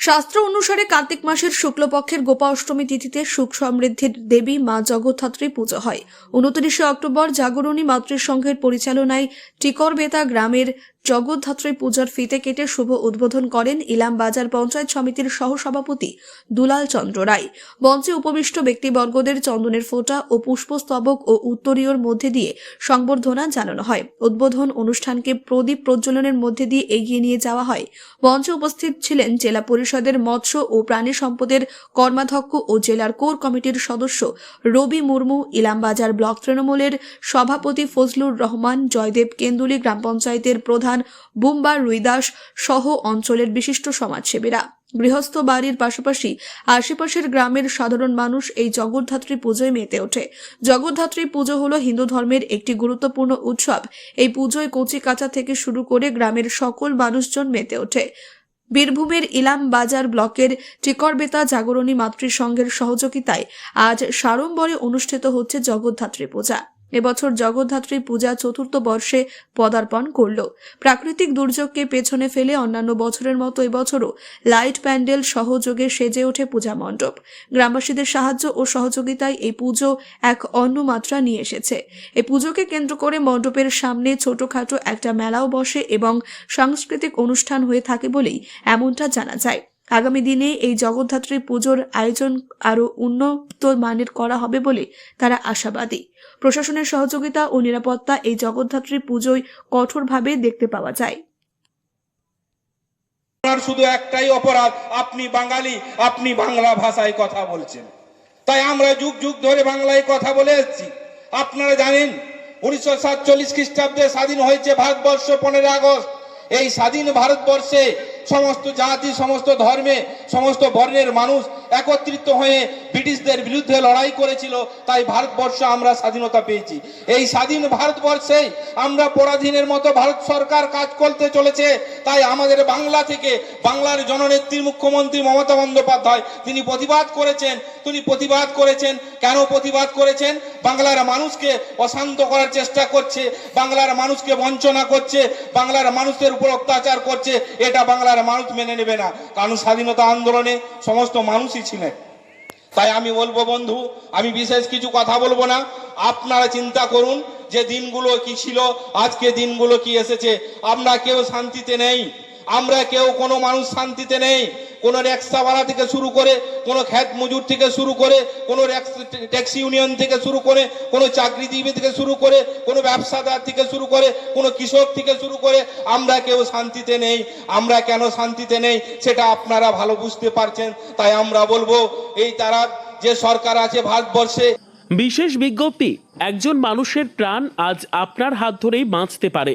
শাস্ত্র অনুসারে কার্তিক মাসের শুক্লপক্ষের গোপা অষ্টমী তিথিতে সুখ সমৃদ্ধির দেবী মা জগদ্ধাত্রী পুজো হয়। উনত্রিশে অক্টোবর জাগরণী মাতৃসংঘের পরিচালনায় টিকর বেতা গ্রামের জগদ্ধাত্রী পূজার ফিতে কেটে শুভ উদ্বোধন করেন ইলাম বাজার পঞ্চায়েত সমিতির সহসভাপতি দুলাল চন্দ্র রায়। মঞ্চে উপবিষ্ট ব্যক্তিবর্গদের চন্দনের ফোঁটা ও পুষ্পস্তবক ও উত্তরীয়র মধ্যে দিয়ে সংবর্ধনা জানানো হয়। উদ্বোধন অনুষ্ঠানকে প্রদীপ প্রজ্বলনের মধ্যে দিয়ে এগিয়ে নিয়ে যাওয়া হয়। মঞ্চে উপস্থিত ছিলেন জেলা পরিষদের মৎস্য ও প্রাণী সম্পদের কর্মাধ্যক্ষ ও জেলার কোর কমিটির সদস্য রবি মুর্মু ইলামবাজার ব্লক তৃণমূলের সভাপতি ফজলুর রহমান, জয়দেব কেন্দুলি গ্রাম পঞ্চায়েতের প্রধান বুম্বার রুইদাস সহ অঞ্চলের বিশিষ্ট সমাজসেবীরা। গৃহস্থ বাড়ির পাশাপাশি আশেপাশের গ্রামের সাধারণ মানুষ এই জগদ্ধাত্রী পুজোয় মেতে ওঠে। জগদ্ধাত্রী পুজো হল হিন্দু ধর্মের একটি গুরুত্বপূর্ণ উৎসব। এই পুজোয় কচি কাঁচা থেকে শুরু করে গ্রামের সকল মানুষজন মেতে ওঠে। বীরভূমের ইলাম বাজার ব্লকের টিকরবেতা জাগরণী মাতৃসংঘের সহযোগিতায় আজ সাড়ম্বরে অনুষ্ঠিত হচ্ছে জগদ্ধাত্রী পূজা। এবছর জগদ্ধাত্রী পূজা চতুর্থ বর্ষে পদার্পণ করল। প্রাকৃতিক দুর্যোগকে পেছনে ফেলে অন্যান্য বছরের মতো এবছরও লাইট প্যান্ডেল সহযোগে সেজে ওঠে পূজা মণ্ডপ। গ্রামবাসীদের সাহায্য ও সহযোগিতায় এই পুজো এক অন্য মাত্রা নিয়ে এসেছে। এই পুজোকে কেন্দ্র করে মণ্ডপের সামনে ছোটখাটো একটা মেলাও বসে এবং সাংস্কৃতিক অনুষ্ঠান হয়ে থাকে বলেই এমনটা জানা যায়। আগামী দিনে এই জগদ্ধাত্রী পুজোর আয়োজন আরও উন্নত মানের করা হবে বলে তারা আশাবাদী। প্রশাসনের সহযোগিতা ও নিরাপত্তা এই জগদ্ধাত্রী পুজোয় কঠোরভাবে দেখতে পাওয়া যায়। আপনার শুধু একটাই অপরাধ, আপনি বাঙালি, আপনি বাংলা ভাষায় কথা বলছেন। তাই আমরা যুগ যুগ ধরে বাংলায় কথা বলে এসেছি। আপনারা জানেন, উনিশশো সাতচল্লিশ খ্রিস্টাব্দে স্বাধীন হয়েছে ভারতবর্ষ পনেরো আগস্ট। এই স্বাধীন ভারতবর্ষে সমস্ত জাতি, সমস্ত ধর্মে, সমস্ত বর্ণের মানুষ একত্রিত হয়ে ব্রিটিশদের বিরুদ্ধে লড়াই করেছিল। তাই ভারতবর্ষ আমরা স্বাধীনতা পেয়েছি। এই স্বাধীন ভারতবর্ষে আমরা পরাধীনের মতো ভারত সরকার কাজ করতে চলেছে। তাই আমাদের বাংলা থেকে বাংলার জননেত্রী মুখ্যমন্ত্রী মমতা বন্দ্যোপাধ্যায়, তিনি প্রতিবাদ করেছেন। তিনি প্রতিবাদ করেছেন। কেন প্রতিবাদ করেছেন? বাংলার মানুষকে অশান্ত করার চেষ্টা করছে, বাংলার মানুষকে বঞ্চনা করছে, বাংলার মানুষের উপর অত্যাচার করছে, এটা বাংলার মানুষ মেনে নেবে না। কারণ স্বাধীনতা আন্দোলনে সমস্ত মানুষই ছিলেন। তাই আমি বলব বন্ধু, আমি বিশেষ কিছু কথা বলব না। আপনারা চিন্তা করুন যে দিনগুলো কি ছিল, আজকে দিনগুলো কি এসেছে। আমরা কেউ শান্তিতে নেই, আমরা কেউ কোনো মানুষ শান্তিতে নেই। কোনো রিক্সাওয়ালা থেকে শুরু করে, কোনো খ্যাত মজুর থেকে শুরু করে, কোনো ট্যাক্সি ইউনিয়ন থেকে শুরু করে, কোনো চাকরিজীবী থেকে শুরু করে, কোনো ব্যবসাদার থেকে শুরু করে, কোনো কৃষক থেকে শুরু করে, আমরা কেউ শান্তিতে নেই। আমরা কেন শান্তিতে নেই সেটা আপনারা ভালো বুঝতে পারছেন। তাই আমরা বলব, এই তারা যে সরকার আছে ভারতবর্ষে, বিশেষ বিজ্ঞপ্তি, একজন মানুষের প্রাণ আজ আপনার হাত ধরেই বাঁচতে পারে।